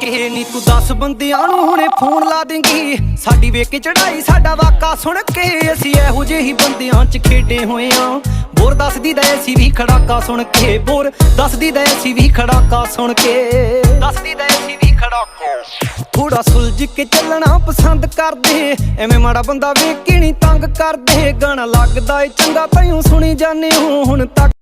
ਕਿ ਨੀ ਤੂੰ 10 ਬੰਦਿਆਂ ਨੂੰ ਹੁਣੇ ਫੋਨ ਲਾ ਦੇਂਗੀ। ਸਾਡੀ ਵੇਖ ਕੇ ਚੜਾਈ ਸਾਡਾ ਵਾਕਾ ਸੁਣ ਕੇ ਅਸੀਂ ਇਹੋ ਜਿਹੇ ਬੰਦਿਆਂ 'ਚ ਖੇਡੇ ਹੋਏ ਆਂ। ਬੋਰ ਦੱਸਦੀ ਦਾ ਅਸੀਂ ਵੀ ਖੜਾਕਾ ਸੁਣ ਕੇ, ਬੋਰ ਦੱਸਦੀ ਦਾ ਅਸੀਂ ਵੀ ਖੜਾਕਾ ਸੁਣ ਕੇ। ਦੱਸਦੀ ਦਾ ਅਸੀਂ ਵੀ ਖੜਾਕਾ। ਥੋੜਾ ਸੁਲਝ ਕੇ ਚੱਲਣਾ ਪਸੰਦ ਕਰਦੇ, ਐਵੇਂ ਮਾੜਾ ਬੰਦਾ ਵੇਖ ਕੇ ਨਹੀਂ ਤੰਗ ਕਰਦੇ। ਗਾਣਾ ਲੱਗਦਾ ਏ, ਚੰਗਾ ਤੈਨੂੰ ਸੁਣੀ ਜਾਂਦੇ ਹੋ, ਹੁਣ ਤੱਕ